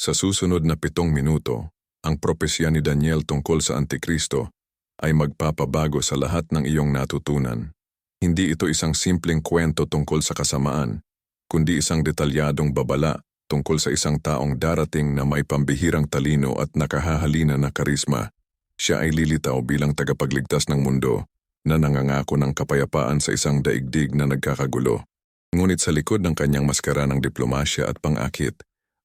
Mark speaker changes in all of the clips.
Speaker 1: Sa susunod na pitong minuto, ang propesya ni Daniel tungkol sa Antikristo ay magpapabago sa lahat ng iyong natutunan. Hindi ito isang simpleng kwento tungkol sa kasamaan, kundi isang detalyadong babala tungkol sa isang taong darating na may pambihirang talino at nakahahalina na karisma. Siya ay lilitaw bilang tagapagligtas ng mundo na nangangako ng kapayapaan sa isang daigdig na nagkakagulo. Ngunit sa likod ng kanyang maskara ng diplomasya at pang-akit,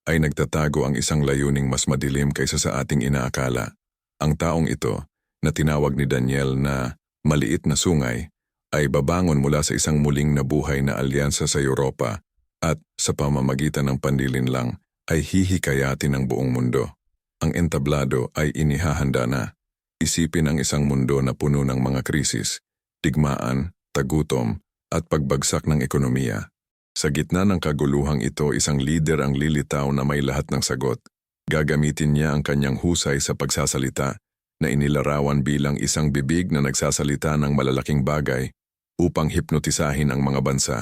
Speaker 1: ay nagtatago ang isang layuning mas madilim kaysa sa ating inaakala. Ang taong ito, na tinawag ni Daniel na maliit na sungay, ay babangon mula sa isang muling nabuhay na alyansa sa Europa at sa pamamagitan ng panlilinlang ay hihikayatin ng buong mundo. Ang entablado ay inihahanda na. Isipin ang isang mundo na puno ng mga krisis, digmaan, tagutom, at pagbagsak ng ekonomiya. Sa gitna ng kaguluhang ito, isang lider ang lilitaw na may lahat ng sagot. Gagamitin niya ang kanyang husay sa pagsasalita na inilarawan bilang isang bibig na nagsasalita ng malalaking bagay upang hipnotisahin ang mga bansa.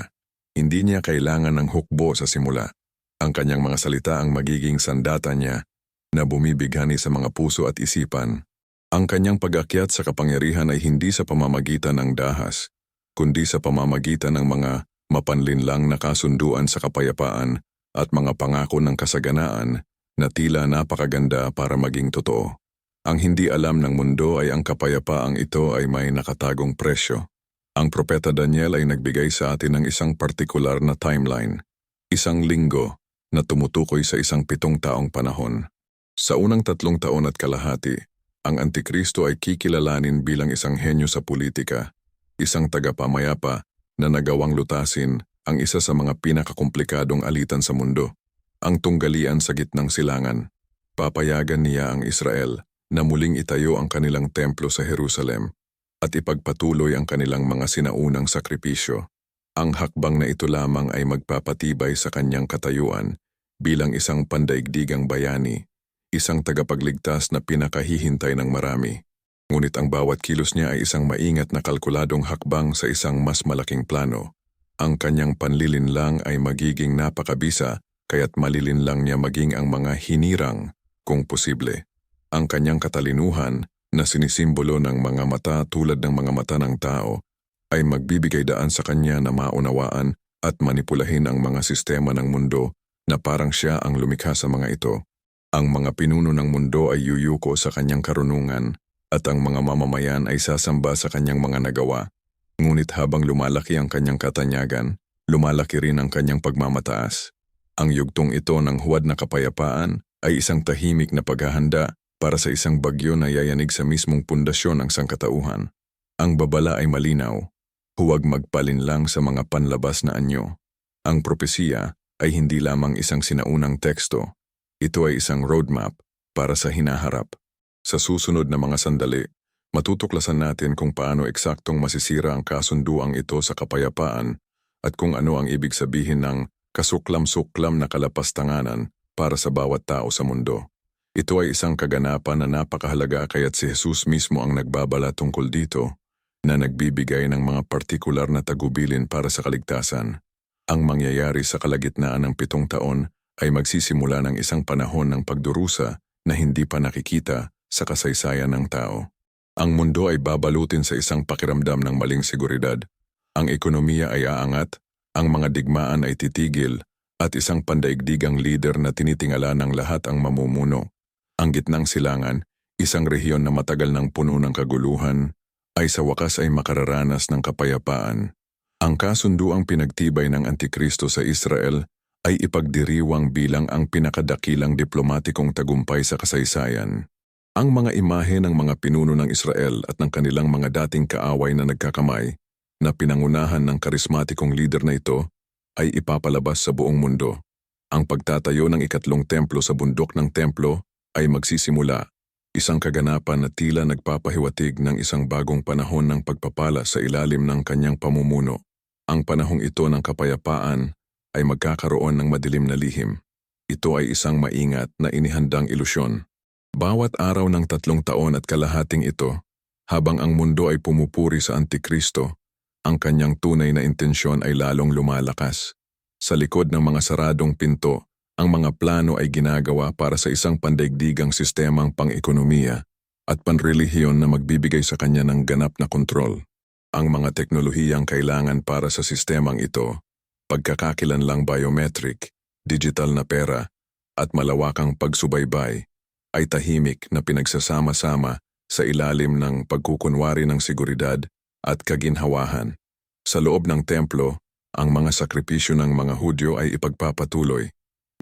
Speaker 1: Hindi niya kailangan ng hukbo sa simula. Ang kanyang mga salita ang magiging sandata niya na bumibighani sa mga puso at isipan. Ang kanyang pag-akyat sa kapangyarihan ay hindi sa pamamagitan ng dahas, kundi sa pamamagitan ng mga mapanlinlang na kasunduan sa kapayapaan at mga pangako ng kasaganaan na tila napakaganda para maging totoo. Ang hindi alam ng mundo ay ang kapayapaang ito ay may nakatagong presyo. Ang propeta Daniel ay nagbigay sa atin ng isang partikular na timeline, isang linggo na tumutukoy sa isang pitong taong panahon. Sa unang tatlong taon at kalahati, ang Antikristo ay kikilalanin bilang isang henyo sa politika, isang tagapamayapa na nagawang lutasin ang isa sa mga pinakakomplikadong alitan sa mundo, ang tunggalian sa gitnang silangan. Papayagan niya ang Israel na muling itayo ang kanilang templo sa Jerusalem at ipagpatuloy ang kanilang mga sinaunang sakripisyo. Ang hakbang na ito lamang ay magpapatibay sa kanyang katayuan bilang isang pandaigdigang bayani, isang tagapagligtas na pinakahihintay ng marami. Ngunit ang bawat kilos niya ay isang maingat na kalkuladong hakbang sa isang mas malaking plano. Ang kanyang panlilinlang ay magiging napakabisa kaya't malilinlang niya maging ang mga hinirang kung posible. Ang kanyang katalinuhan na sinisimbolo ng mga mata tulad ng mga mata ng tao ay magbibigay daan sa kanya na maunawaan at manipulahin ang mga sistema ng mundo na parang siya ang lumikha sa mga ito. Ang mga pinuno ng mundo ay yuyuko sa kanyang karunungan at ang mga mamamayan ay sasamba sa kanyang mga nagawa. Ngunit habang lumalaki ang kanyang katanyagan, lumalaki rin ang kanyang pagmamataas. Ang yugtong ito ng huwad na kapayapaan ay isang tahimik na paghahanda para sa isang bagyo na yayanig sa mismong pundasyon ng sangkatauhan. Ang babala ay malinaw, huwag magpalinlang sa mga panlabas na anyo. Ang propesiya ay hindi lamang isang sinaunang teksto, ito ay isang roadmap para sa hinaharap. Sa susunod na mga sandali, matutuklasan natin kung paano eksaktong masisira ang kasunduang ito sa kapayapaan at kung ano ang ibig sabihin ng kasuklam-suklam na kalapastanganan para sa bawat tao sa mundo. Ito ay isang kaganapan na napakahalaga kaya't si Jesus mismo ang nagbabala tungkol dito na nagbibigay ng mga partikular na tagubilin para sa kaligtasan. Ang mangyayari sa kalagitnaan ng pitong taon ay magsisimula ng isang panahon ng pagdurusa na hindi pa nakikita sa kasaysayan ng tao. Ang mundo ay babalutin sa isang pakiramdam ng maling seguridad. Ang ekonomiya ay aangat, ang mga digmaan ay titigil, at isang pandaigdigang leader na tinitingala ng lahat ang mamumuno. Ang gitnang silangan, isang rehiyon na matagal ng puno ng kaguluhan, ay sa wakas ay makararanas ng kapayapaan. Ang kasunduang pinagtibay ng Antikristo sa Israel ay ipagdiriwang bilang ang pinakadakilang diplomatikong tagumpay sa kasaysayan. Ang mga imahe ng mga pinuno ng Israel at ng kanilang mga dating kaaway na nagkakamay na pinangunahan ng karismatikong leader na ito ay ipapalabas sa buong mundo. Ang pagtatayo ng ikatlong templo sa bundok ng templo ay magsisimula, isang kaganapan na tila nagpapahiwatig ng isang bagong panahon ng pagpapala sa ilalim ng kanyang pamumuno. Ang panahong ito ng kapayapaan ay magkakaroon ng madilim na lihim. Ito ay isang maingat na inihandang ilusyon. Bawat araw ng tatlong taon at kalahating ito, habang ang mundo ay pumupuri sa Antikristo, ang kanyang tunay na intensyon ay lalong lumalakas. Sa likod ng mga saradong pinto Ang mga plano ay ginagawa para sa isang pandaigdigang sistemang pang-ekonomiya at panrelihiyon na magbibigay sa kanya ng ganap na kontrol. Ang mga teknolohiyang kailangan para sa sistemang ito, pagkakakilanlang biometric, digital na pera, at malawakang pagsubaybay, ay tahimik na pinagsasama-sama sa ilalim ng pagkukunwari ng seguridad at kaginhawahan. Sa loob ng templo, ang mga sakripisyo ng mga Hudyo ay ipagpapatuloy,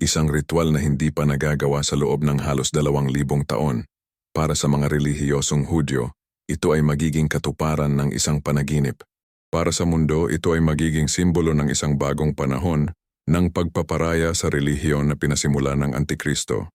Speaker 1: isang ritual na hindi pa nagagawa sa loob ng halos dalawang libong taon. Para sa mga relihiyosong Hudyo, ito ay magiging katuparan ng isang panaginip. Para sa mundo, ito ay magiging simbolo ng isang bagong panahon ng pagpaparaya sa relihiyon na pinasimula ng Antikristo.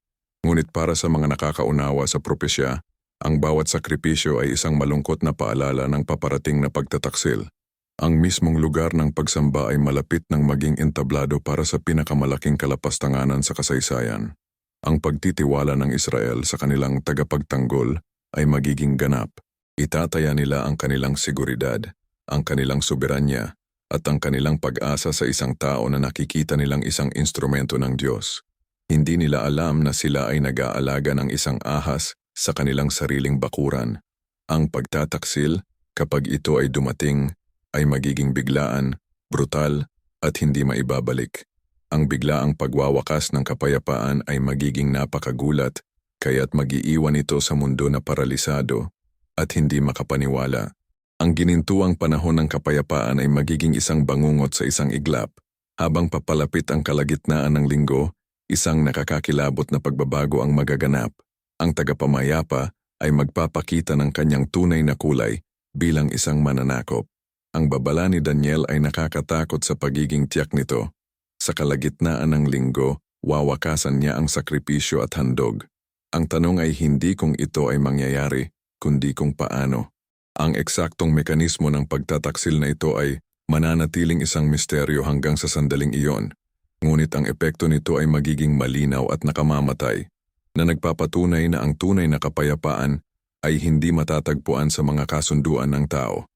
Speaker 1: Ngunit para sa mga nakakaunawa sa propesya, ang bawat sakripisyo ay isang malungkot na paalala ng paparating na pagtataksil. Ang mismong lugar ng pagsamba ay malapit ng maging entablado para sa pinakamalaking kalapastanganan sa kasaysayan. Ang pagtitiwala ng Israel sa kanilang tagapagtanggol ay magiging ganap. Itataya nila ang kanilang seguridad, ang kanilang soberanya, at ang kanilang pag-asa sa isang tao na nakikita nilang isang instrumento ng Diyos. Hindi nila alam na sila ay nag-aalaga ng isang ahas sa kanilang sariling bakuran. Ang pagtataksil, kapag ito ay dumating, ay magiging biglaan, brutal, at hindi maibabalik. Ang biglaang pagwawakas ng kapayapaan ay magiging napakagulat, kaya't magiiwan ito sa mundo na paralisado at hindi makapaniwala. Ang ginintuang panahon ng kapayapaan ay magiging isang bangungot sa isang iglap, habang papalapit ang kalagitnaan ng linggo, isang nakakakilabot na pagbabago ang magaganap. Ang tagapamayapa ay magpapakita ng kanyang tunay na kulay bilang isang mananakop. Ang babala ni Daniel ay nakakatakot sa pagiging tiyak nito. Sa kalagitnaan ng linggo, wawakasan niya ang sakripisyo at handog. Ang tanong ay hindi kung ito ay mangyayari, kundi kung paano. Ang eksaktong mekanismo ng pagtataksil na ito ay mananatiling isang misteryo hanggang sa sandaling iyon. Ngunit ang epekto nito ay magiging malinaw at nakamamatay, na nagpapatunay na ang tunay na kapayapaan ay hindi matatagpuan sa mga kasunduan ng tao.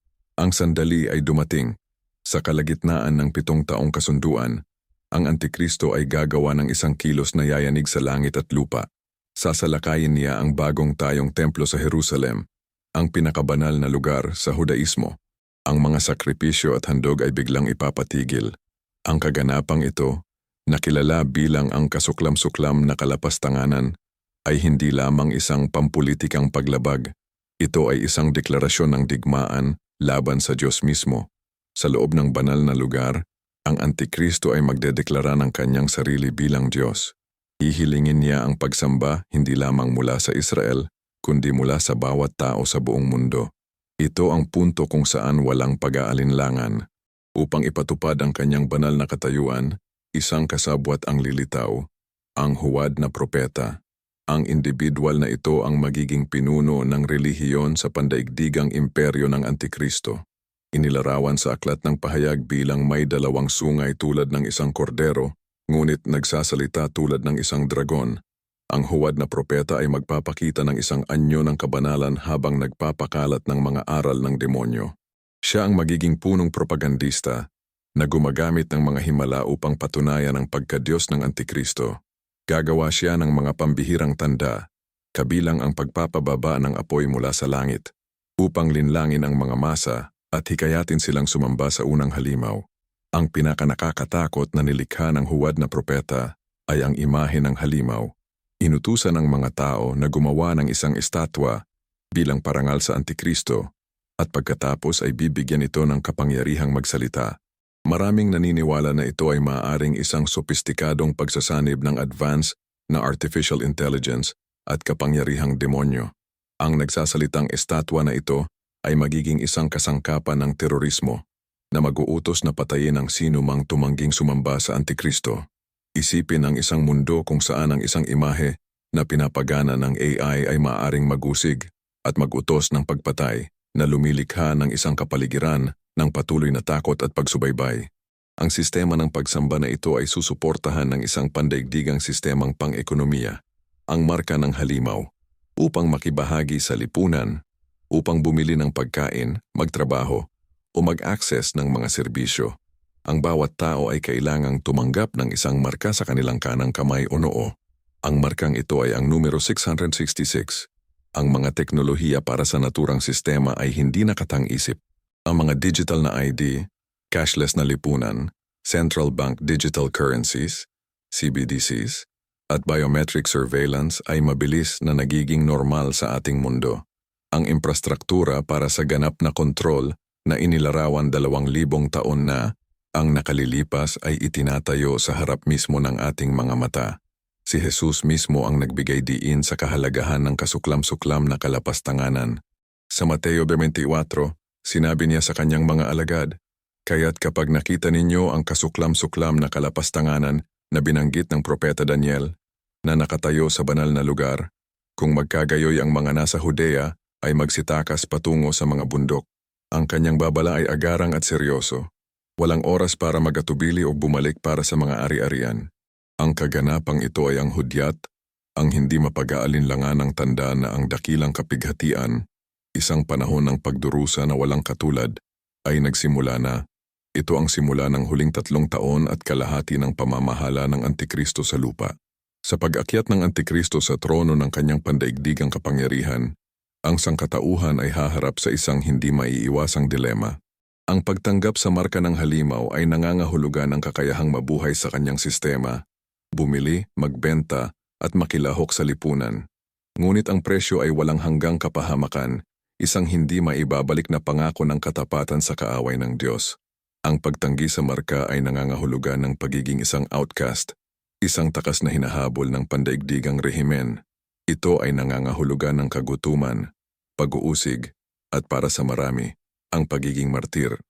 Speaker 1: Ang sandali ay dumating. Sa kalagitnaan ng pitong taong kasunduan, ang Antikristo ay gagawa ng isang kilos na yayanig sa langit at lupa. Sasalakayin niya ang bagong tayong templo sa Jerusalem, ang pinakabanal na lugar sa Hudaismo. Ang mga sakripisyo at handog ay biglang ipapatigil. Ang kaganapang ito, nakilala bilang ang kasuklam-suklam na kalapastanganan, ay hindi lamang isang pampulitikang paglabag. Ito ay isang deklarasyon ng digmaan laban sa Diyos mismo. Sa loob ng banal na lugar, ang Antikristo ay magdedeklara ng kanyang sarili bilang Diyos. Hihilingin niya ang pagsamba hindi lamang mula sa Israel, kundi mula sa bawat tao sa buong mundo. Ito ang punto kung saan walang pag-aalinlangan. Upang ipatupad ang kanyang banal na katayuan, isang kasabwat ang lilitaw, ang huwad na propeta. Ang individual na ito ang magiging pinuno ng relihiyon sa pandaigdigang imperyo ng Antikristo. Inilarawan sa aklat ng pahayag bilang may dalawang sungay tulad ng isang kordero, ngunit nagsasalita tulad ng isang dragon. Ang huwad na propeta ay magpapakita ng isang anyo ng kabanalan habang nagpapakalat ng mga aral ng demonyo. Siya ang magiging punong propagandista na gumagamit ng mga himala upang patunayan ang pagkadiyos ng Antikristo. Gagawa siya ng mga pambihirang tanda, kabilang ang pagpapababa ng apoy mula sa langit, upang linlangin ang mga masa at hikayatin silang sumamba sa unang halimaw. Ang pinakanakakatakot na nilikha ng huwad na propeta ay ang imahe ng halimaw. Inutusan ng mga tao na gumawa ng isang estatwa bilang parangal sa Antikristo at pagkatapos ay bibigyan ito ng kapangyarihang magsalita. Maraming naniniwala na ito ay maaaring isang sopistikadong pagsasanib ng advance na artificial intelligence at kapangyarihang demonyo. Ang nagsasalitang estatwa na ito ay magiging isang kasangkapan ng terorismo na mag-uutos na patayin ang sino mang tumangging sumamba sa Antikristo. Isipin ang isang mundo kung saan ang isang imahe na pinapagana ng AI ay maaaring magusig at magutos ng pagpatay na lumilikha ng isang kapaligiran ng patuloy na takot at pagsubaybay. Ang sistema ng pagsamba na ito ay susuportahan ng isang pandaigdigang sistemang pang-ekonomiya, ang marka ng halimaw, upang makibahagi sa lipunan, upang bumili ng pagkain, magtrabaho, o mag-access ng mga serbisyo. Ang bawat tao ay kailangang tumanggap ng isang marka sa kanilang kanang kamay o noo. Ang markang ito ay ang numero 666. Ang mga teknolohiya para sa naturang sistema ay hindi nakatang-isip. Ang mga digital na ID, cashless na lipunan, central bank digital currencies, CBDCs, at biometric surveillance ay mabilis na nagiging normal sa ating mundo. Ang infrastruktura para sa ganap na kontrol na inilarawan dalawang libong taon na ang nakalilipas ay itinatayo sa harap mismo ng ating mga mata. Si Jesus mismo ang nagbigay diin sa kahalagahan ng kasuklam-suklam na kalapastanganan. Sa Mateo 24, sinabi niya sa kanyang mga alagad, Kaya't kapag nakita ninyo ang kasuklam-suklam na kalapastanganan na binanggit ng Propeta Daniel, na nakatayo sa banal na lugar, kung magkagayoy ang mga nasa Judea ay magsitakas patungo sa mga bundok. Ang kanyang babala ay agarang at seryoso. Walang oras para magatubili o bumalik para sa mga ari-arian. Ang kaganapang ito ay ang hudyat, ang hindi mapag-aalinlangan ng tanda na ang dakilang kapighatian, isang panahon ng pagdurusa na walang katulad, ay nagsimula na. Ito ang simula ng huling tatlong taon at kalahati ng pamamahala ng Antikristo sa lupa. Sa pag-akyat ng Antikristo sa trono ng kanyang pandaigdigang kapangyarihan, ang sangkatauhan ay haharap sa isang hindi maiiwasang dilema. Ang pagtanggap sa marka ng halimaw ay nangangahulugan ng kakayahang mabuhay sa kanyang sistema, bumili, magbenta, at makilahok sa lipunan. Ngunit ang presyo ay walang hanggang kapahamakan, isang hindi maibabalik na pangako ng katapatan sa kaaway ng Diyos. Ang pagtanggi sa marka ay nangangahulugan ng pagiging isang outcast, isang takas na hinahabol ng pandaigdigang rehimen. Ito ay nangangahulugan ng kagutuman, pag-uusig, at para sa marami, ang pagiging martir.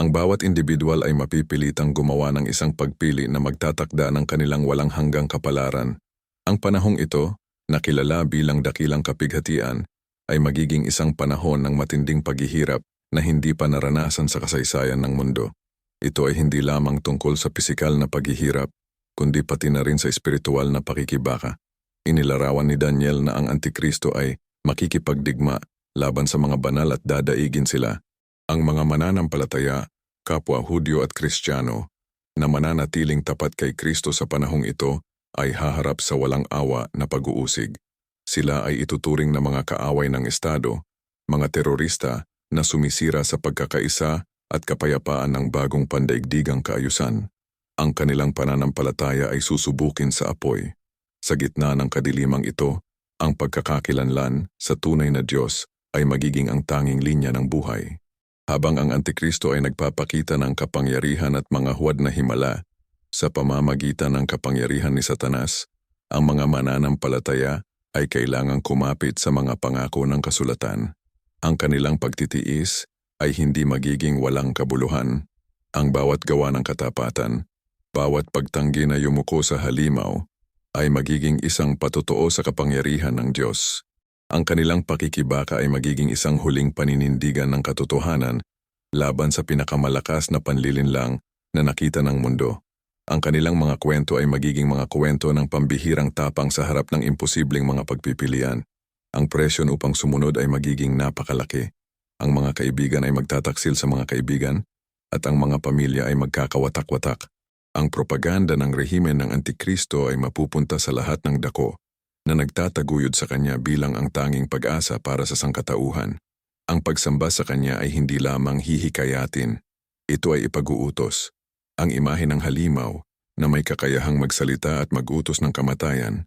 Speaker 1: Ang bawat individual ay mapipilitang gumawa ng isang pagpili na magtatakda ng kanilang walang hanggang kapalaran. Ang panahong ito, na kilala bilang dakilang kapighatian, ay magiging isang panahon ng matinding paghihirap na hindi pa naranasan sa kasaysayan ng mundo. Ito ay hindi lamang tungkol sa pisikal na paghihirap, kundi pati na rin sa espiritual na pakikibaka. Inilarawan ni Daniel na ang Antikristo ay makikipagdigma laban sa mga banal at dadaigin sila. Ang mga mananampalataya, kapwa Hudyo at Kristiyano, na mananatiling tapat kay Kristo sa panahong ito ay haharap sa walang awa na pag-uusig. Sila ay ituturing na mga kaaway ng Estado, mga terorista na sumisira sa pagkakaisa at kapayapaan ng bagong pandaigdigang kaayusan. Ang kanilang pananampalataya ay susubukin sa apoy. Sa gitna ng kadilimang ito, ang pagkakakilanlan sa tunay na Diyos ay magiging ang tanging linya ng buhay. Habang ang Antikristo ay nagpapakita ng kapangyarihan at mga huwad na himala sa pamamagitan ng kapangyarihan ni Satanas, ang mga mananampalataya ay kailangang kumapit sa mga pangako ng kasulatan. Ang kanilang pagtitiis ay hindi magiging walang kabuluhan. Ang bawat gawa ng katapatan, bawat pagtanggi na yumuko sa halimaw, ay magiging isang patotoo sa kapangyarihan ng Diyos. Ang kanilang pakikibaka ay magiging isang huling paninindigan ng katotohanan laban sa pinakamalakas na panlilinlang na nakita ng mundo. Ang kanilang mga kwento ay magiging mga kwento ng pambihirang tapang sa harap ng imposibleng mga pagpipilian. Ang presyon upang sumunod ay magiging napakalaki. Ang mga kaibigan ay magtataksil sa mga kaibigan at ang mga pamilya ay magkakawatak-watak. Ang propaganda ng rehimen ng Antikristo ay mapupunta sa lahat ng dako na nagtataguyod sa kanya bilang ang tanging pag-asa para sa sangkatauhan. Ang pagsamba sa kanya ay hindi lamang hihikayatin, ito ay ipag-uutos. Ang imahe ng halimaw na may kakayahang magsalita at magutos ng kamatayan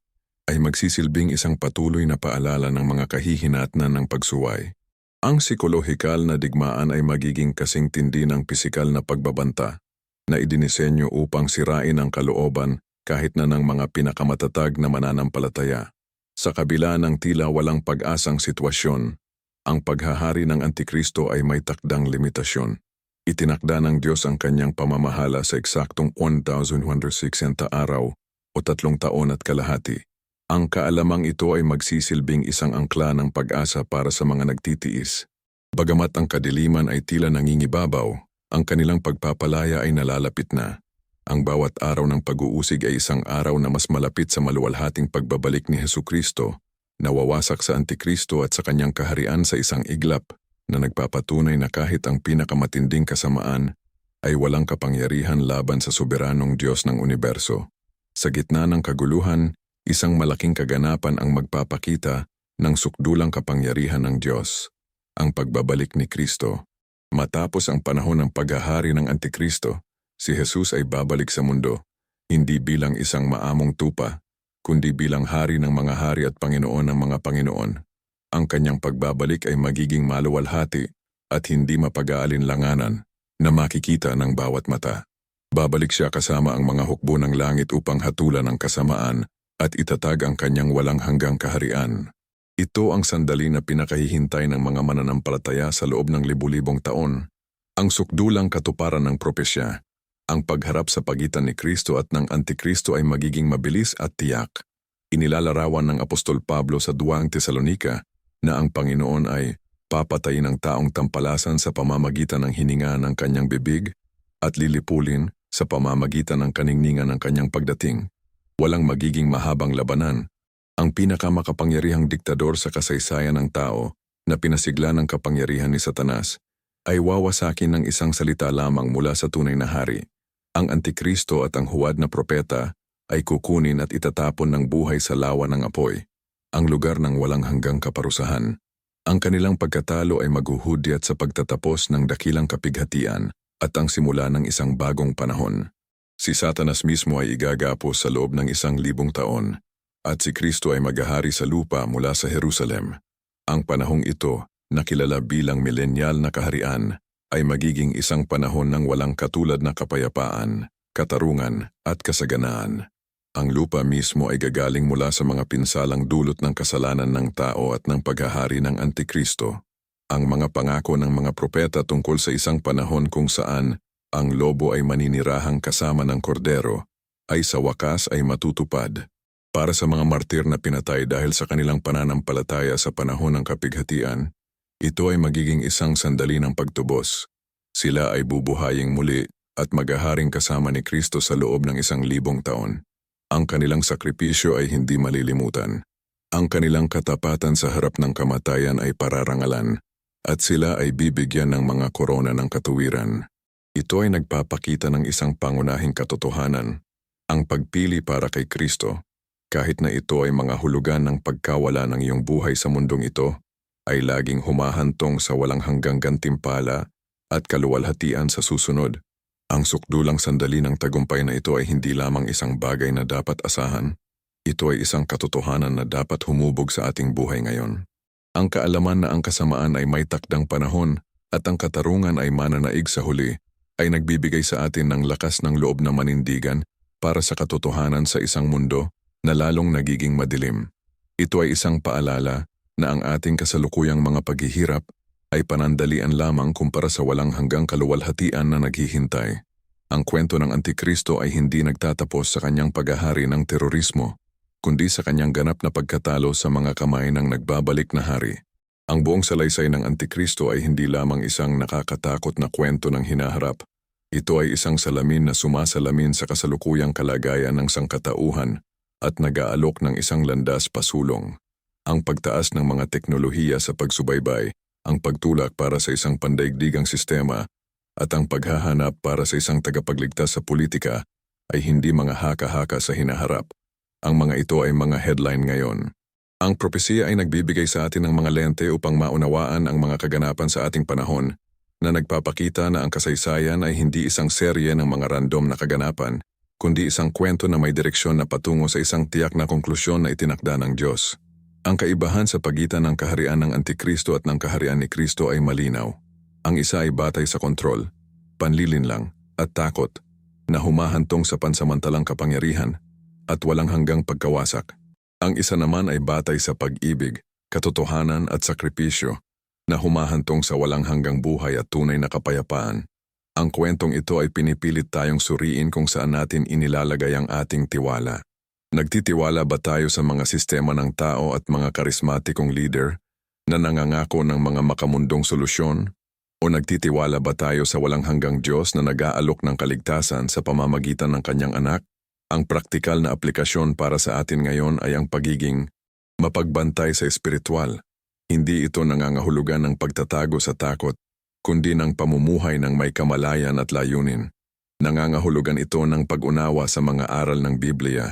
Speaker 1: ay magsisilbing isang patuloy na paalala ng mga kahihinatnan ng pagsuway. Ang psikolohikal na digmaan ay magiging kasing tindi ng pisikal na pagbabanta na idinisenyo upang sirain ang kalooban kahit na ng mga pinakamatatag na mananampalataya. Sa kabila ng tila walang pag-asang sitwasyon, ang paghahari ng Antikristo ay may takdang limitasyon. Itinakda ng Diyos ang kanyang pamamahala sa eksaktong 1,160 araw o tatlong taon at kalahati. Ang kaalamang ito ay magsisilbing isang angkla ng pag-asa para sa mga nagtitiis. Bagamat ang kadiliman ay tila nangingibabaw, ang kanilang pagpapalaya ay nalalapit na. Ang bawat araw ng pag-uusig ay isang araw na mas malapit sa maluwalhating pagbabalik ni Heso Kristo, nawawasak sa Antikristo at sa kanyang kaharian sa isang iglap na nagpapatunay na kahit ang pinakamatinding kasamaan ay walang kapangyarihan laban sa soberanong Diyos ng universo. Sa gitna ng kaguluhan, isang malaking kaganapan ang magpapakita ng sukdulang kapangyarihan ng Diyos, ang pagbabalik ni Kristo. Matapos ang panahon ng paghahari ng Antikristo, si Jesus ay babalik sa mundo, hindi bilang isang maamong tupa, kundi bilang hari ng mga hari at Panginoon ng mga Panginoon. Ang kanyang pagbabalik ay magiging maluwalhati at hindi mapag-aalinlanganan na makikita ng bawat mata. Babalik siya kasama ang mga hukbo ng langit upang hatulan ang kasamaan at itatag ang kanyang walang hanggang kaharian. Ito ang sandali na pinakahihintay ng mga mananampalataya sa loob ng libu-libong taon. Ang sukdulang katuparan ng propesya. Ang pagharap sa pagitan ni Kristo at ng Antikristo ay magiging mabilis at tiyak. Inilalarawan ng Apostol Pablo sa duwang Tesalonika na ang Panginoon ay papatayin ang taong tampalasan sa pamamagitan ng hininga ng kanyang bibig at lilipulin sa pamamagitan ng kaningningan ng kanyang pagdating. Walang magiging mahabang labanan. Ang pinakamakapangyarihang diktador sa kasaysayan ng tao na pinasigla ng kapangyarihan ni Satanas ay wawasakin ng isang salita lamang mula sa tunay na hari. Ang Antikristo at ang huwad na propeta ay kukunin at itatapon ng buhay sa lawa ng apoy, ang lugar ng walang hanggang kaparusahan. Ang kanilang pagkatalo ay maghuhudyat sa pagtatapos ng dakilang kapighatian at ang simula ng isang bagong panahon. Si Satanas mismo ay igagapos sa loob ng isang libong taon at si Kristo ay maghahari sa lupa mula sa Jerusalem. Ang panahong ito, na kilala bilang milenyal na kaharian, ay magiging isang panahon ng walang katulad na kapayapaan, katarungan at kasaganaan. Ang lupa mismo ay gagaling mula sa mga pinsalang dulot ng kasalanan ng tao at ng paghahari ng Antikristo. Ang mga pangako ng mga propeta tungkol sa isang panahon kung saan ang lobo ay maninirahang kasama ng kordero ay sa wakas ay matutupad. Para sa mga martir na pinatay dahil sa kanilang pananampalataya sa panahon ng kapighatian, ito ay magiging isang sandali ng pagtubos. Sila ay bubuhaying muli at maghaharing kasama ni Kristo sa loob ng isang libong taon. Ang kanilang sakripisyo ay hindi malilimutan. Ang kanilang katapatan sa harap ng kamatayan ay pararangalan, at sila ay bibigyan ng mga korona ng katuwiran. Ito ay nagpapakita ng isang pangunahing katotohanan, ang pagpili para kay Kristo. Kahit na ito ay mga hulugan ng pagkawala ng iyong buhay sa mundong ito, ay laging humahantong sa walang hanggang gantimpala at kaluwalhatian sa susunod. Ang sukdulang sandali ng tagumpay na ito ay hindi lamang isang bagay na dapat asahan, ito ay isang katotohanan na dapat humubog sa ating buhay ngayon. Ang kaalaman na ang kasamaan ay may takdang panahon at ang katarungan ay mananaig sa huli ay nagbibigay sa atin ng lakas ng loob na manindigan para sa katotohanan sa isang mundo na lalong nagiging madilim. Ito ay isang paalala na ang ating kasalukuyang mga paghihirap ay panandalian lamang kumpara sa walang hanggang kaluwalhatian na naghihintay. Ang kwento ng Antikristo ay hindi nagtatapos sa kanyang paghahari ng terorismo, kundi sa kanyang ganap na pagkatalo sa mga kamay ng nagbabalik na hari. Ang buong salaysay ng Antikristo ay hindi lamang isang nakakatakot na kwento ng hinaharap. Ito ay isang salamin na sumasalamin sa kasalukuyang kalagayan ng sangkatauhan at nag-aalok ng isang landas pasulong. Ang pagtaas ng mga teknolohiya sa pagsubaybay ang pagtulak para sa isang pandaigdigang sistema at ang paghahanap para sa isang tagapagligtas sa politika ay hindi mga haka-haka sa hinaharap. Ang mga ito ay mga headline ngayon. Ang propesiya ay nagbibigay sa atin ng mga lente upang maunawaan ang mga kaganapan sa ating panahon na nagpapakita na ang kasaysayan ay hindi isang serye ng mga random na kaganapan, kundi isang kwento na may direksyon na patungo sa isang tiyak na konklusyon na itinakda ng Diyos. Ang kaibahan sa pagitan ng kaharian ng Antikristo at ng kaharian ni Kristo ay malinaw. Ang isa ay batay sa kontrol, panlilinlang, at takot, na humahantong sa pansamantalang kapangyarihan at walang hanggang pagkawasak. Ang isa naman ay batay sa pag-ibig, katotohanan at sakripisyo, na humahantong sa walang hanggang buhay at tunay na kapayapaan. Ang kwentong ito ay pinipilit tayong suriin kung saan natin inilalagay ang ating tiwala. Nagtitiwala ba tayo sa mga sistema ng tao at mga karismatikong leader na nangangako ng mga makamundong solusyon? O nagtitiwala ba tayo sa walang hanggang Diyos na nag-aalok ng kaligtasan sa pamamagitan ng kanyang anak? Ang praktikal na aplikasyon para sa atin ngayon ay ang pagiging mapagbantay sa espiritual. Hindi ito nangangahulugan ng pagtatago sa takot, kundi ng pamumuhay ng may kamalayan at layunin. Nangangahulugan ito ng pag-unawa sa mga aral ng Biblia,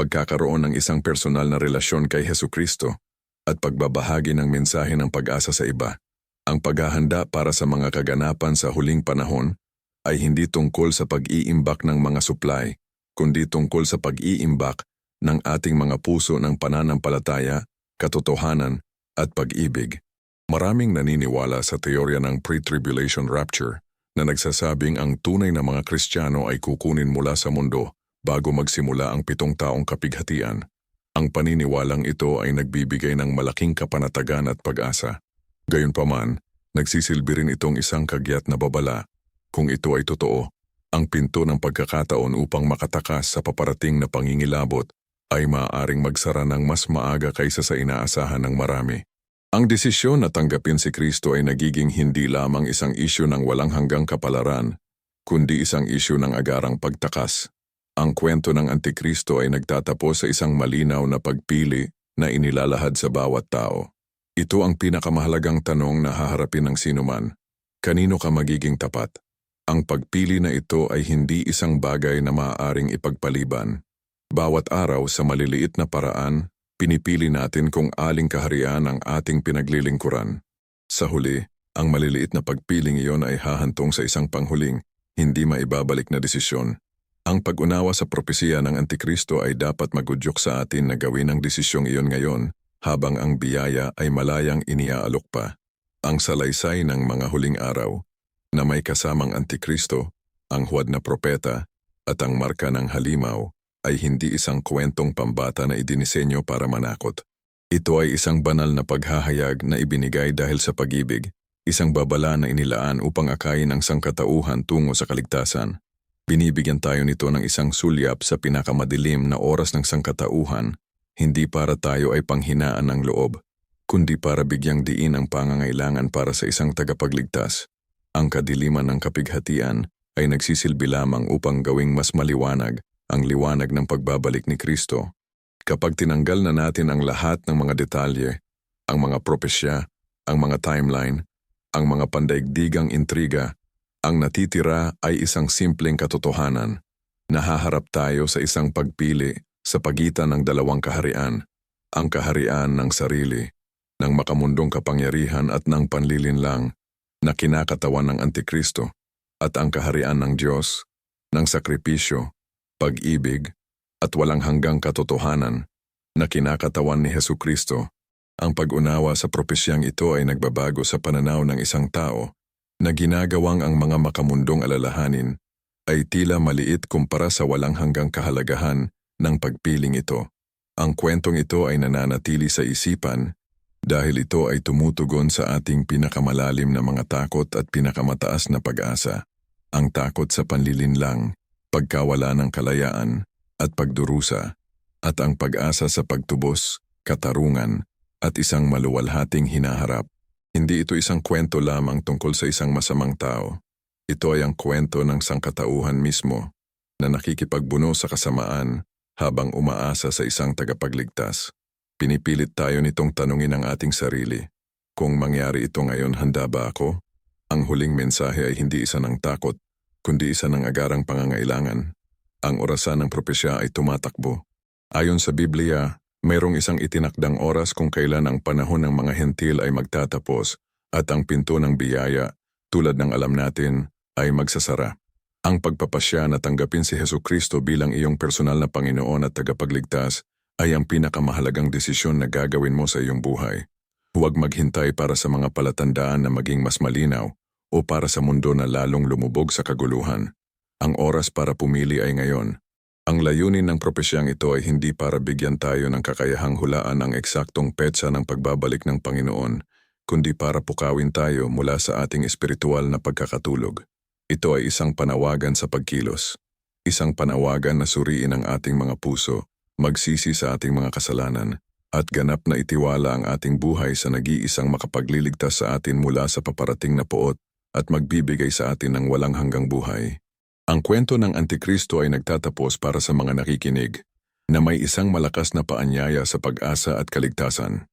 Speaker 1: pagkakaroon ng isang personal na relasyon kay Heso Kristo, at pagbabahagi ng mensahe ng pag-asa sa iba. Ang paghahanda para sa mga kaganapan sa huling panahon ay hindi tungkol sa pag-iimbak ng mga supply, kundi tungkol sa pag-iimbak ng ating mga puso ng pananampalataya, katotohanan, at pag-ibig. Maraming naniniwala sa teorya ng pre-tribulation rapture na nagsasabing ang tunay na mga Kristiyano ay kukunin mula sa mundo bago magsimula ang pitong taong kapighatian. Ang paniniwalang ito ay nagbibigay ng malaking kapanatagan at pag-asa. Gayunpaman, nagsisilbi rin itong isang kagyat na babala. Kung ito ay totoo, ang pinto ng pagkakataon upang makatakas sa paparating na pangingilabot ay maaaring magsara ng mas maaga kaysa sa inaasahan ng marami. Ang desisyon na tanggapin si Kristo ay nagiging hindi lamang isang isyu ng walang hanggang kapalaran, kundi isang isyu ng agarang pagtakas. Ang kwento ng Antikristo ay nagtatapos sa isang malinaw na pagpili na inilalahad sa bawat tao. Ito ang pinakamahalagang tanong na haharapin ng sinuman. Kanino ka magiging tapat? Ang pagpili na ito ay hindi isang bagay na maaaring ipagpaliban. Bawat araw sa maliliit na paraan, pinipili natin kung aling kaharian ang ating pinaglilingkuran. Sa huli, ang maliliit na pagpiling iyon ay hahantong sa isang panghuling, hindi maibabalik na desisyon. Ang pag-unawa sa propesiya ng Antikristo ay dapat magudyok sa atin na gawin ang desisyong iyon ngayon habang ang biyaya ay malayang iniaalok pa. Ang salaysay ng mga huling araw na may kasamang Antikristo, ang huwad na propeta, at ang marka ng halimaw ay hindi isang kwentong pambata na idinisenyo para manakot. Ito ay isang banal na paghahayag na ibinigay dahil sa pag-ibig, isang babala na inilaan upang akayin ang sangkatauhan tungo sa kaligtasan. Binibigyan tayo nito ng isang sulyap sa pinakamadilim na oras ng sangkatauhan, hindi para tayo ay panghinaan ng loob, kundi para bigyang diin ang pangangailangan para sa isang tagapagligtas. Ang kadiliman ng kapighatian ay nagsisilbi lamang upang gawing mas maliwanag ang liwanag ng pagbabalik ni Kristo. Kapag tinanggal na natin ang lahat ng mga detalye, ang mga propesya, ang mga timeline, ang mga pandaigdigang intriga, ang natitira ay isang simpleng katotohanan. Nahaharap tayo sa isang pagpili sa pagitan ng dalawang kaharian, ang kaharian ng sarili, ng makamundong kapangyarihan at ng panlilinlang na kinakatawan ng Antikristo, at ang kaharian ng Diyos, ng sakripisyo, pag-ibig, at walang hanggang katotohanan na kinakatawan ni Heso Kristo. Ang pag-unawa sa propesyang ito ay nagbabago sa pananaw ng isang tao na ginagawang ang mga makamundong alalahanin ay tila maliit kumpara sa walang hanggang kahalagahan ng pagpiling ito. Ang kwentong ito ay nananatili sa isipan dahil ito ay tumutugon sa ating pinakamalalim na mga takot at pinakamataas na pag-asa. Ang takot sa panlilinlang, pagkawala ng kalayaan, at pagdurusa, at ang pag-asa sa pagtubos, katarungan, at isang maluwalhating hinaharap. Hindi ito isang kwento lamang tungkol sa isang masamang tao. Ito ay ang kwento ng sangkatauhan mismo na nakikipagbuno sa kasamaan habang umaasa sa isang tagapagligtas. Pinipilit tayo nitong tanungin ang ating sarili. Kung mangyari ito ngayon, handa ba ako? Ang huling mensahe ay hindi isa ng takot, kundi isa ng agarang pangangailangan. Ang orasan ng propesya ay tumatakbo. Ayon sa Biblia, mayroong isang itinakdang oras kung kailan ang panahon ng mga hentil ay magtatapos at ang pinto ng biyaya, tulad ng alam natin, ay magsasara. Ang pagpapasya na tanggapin si Heso Kristo bilang iyong personal na Panginoon at tagapagligtas ay ang pinakamahalagang desisyon na gagawin mo sa iyong buhay. Huwag maghintay para sa mga palatandaan na maging mas malinaw o para sa mundo na lalong lumubog sa kaguluhan. Ang oras para pumili ay ngayon. Ang layunin ng propesyang ito ay hindi para bigyan tayo ng kakayahang hulaan ang eksaktong petsa ng pagbabalik ng Panginoon, kundi para pukawin tayo mula sa ating espiritual na pagkakatulog. Ito ay isang panawagan sa pagkilos. Isang panawagan na suriin ang ating mga puso, magsisi sa ating mga kasalanan, at ganap na itiwala ang ating buhay sa nag-iisang makapagliligtas sa atin mula sa paparating na poot at magbibigay sa atin ng walang hanggang buhay. Ang kwento ng Antikristo ay nagtatapos para sa mga nakikinig na may isang malakas na paanyaya sa pag-asa at kaligtasan.